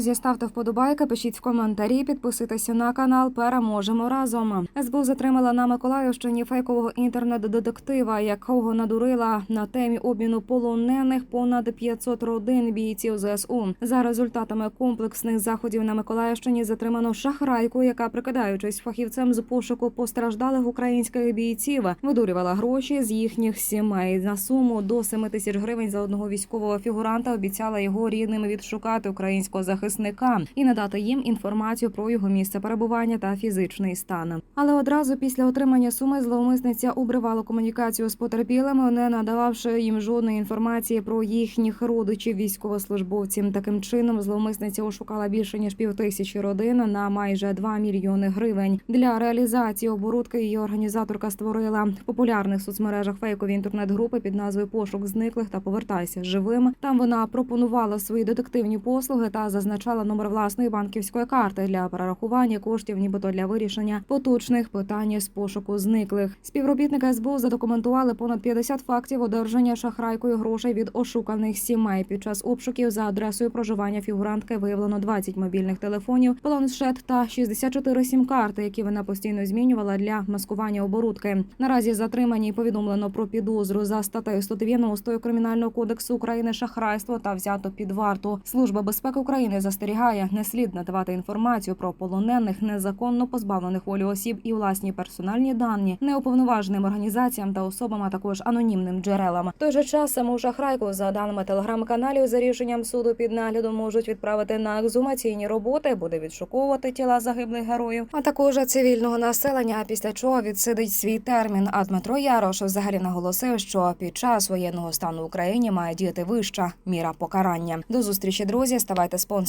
друзі, ставте вподобайки, пишіть в коментарі, підписуйтеся на канал. Переможемо разом. СБУ затримала на Миколаївщині фейкового інтернет-детектива, якого надурила на темі обміну полонених понад 500 родин бійців ЗСУ. За результатами комплексних заходів на Миколаївщині затримано шахрайку, яка, прикидаючись фахівцем з пошуку постраждалих українських бійців, видурювала гроші з їхніх сімей на суму до 7 тисяч гривень за одного військового фігуранта. Обіцяла його рідним відшукати українського захисника і надати їм інформацію про його місце перебування та фізичний стан. Але одразу після отримання суми зловмисниця обривала комунікацію з потерпілими, не надававши їм жодної інформації про їхніх родичів військовослужбовців. Таким чином зловмисниця ошукала більше ніж півтисячі родин на майже 2 мільйони гривень. Для реалізації оборудки її організаторка створила в популярних соцмережах фейкові інтернет-групи під назвою Пошук зниклих та повертайся живим. Там вона пропонувала свої детективні послуги та зазначала номер власної банківської карти для перерахування коштів, нібито для вирішення поточних питань з пошуку зниклих. Співробітники СБУ задокументували понад 50 фактів одержання шахрайкою грошей від ошуканих сімей. Під час обшуків за адресою проживання фігурантки виявлено 20 мобільних телефонів, планшет та 64 сім-карти, які вона постійно змінювала для маскування оборудки. Наразі затримані повідомлено про підозру за статтею 190 кримінального кодексу України шахрайство та взято під варту. Служба безпеки України застерігає, не слід надавати інформацію про полонених, незаконно позбавлених волі осіб і власні персональні дані неуповноваженим організаціям та особам, а також анонімним джерелам. В той же час саму шахрайку за даними телеграм-каналів за рішенням суду під наглядом можуть відправити на екзумаційні роботи, буде відшуковувати тіла загиблих героїв, а також цивільного населення. Після чого відсидить свій термін. А Дмитро Ярош взагалі наголосив, що під час воєнного стану в Україні має діяти вища міра покарання. До зустрічі, друзі. Ставайте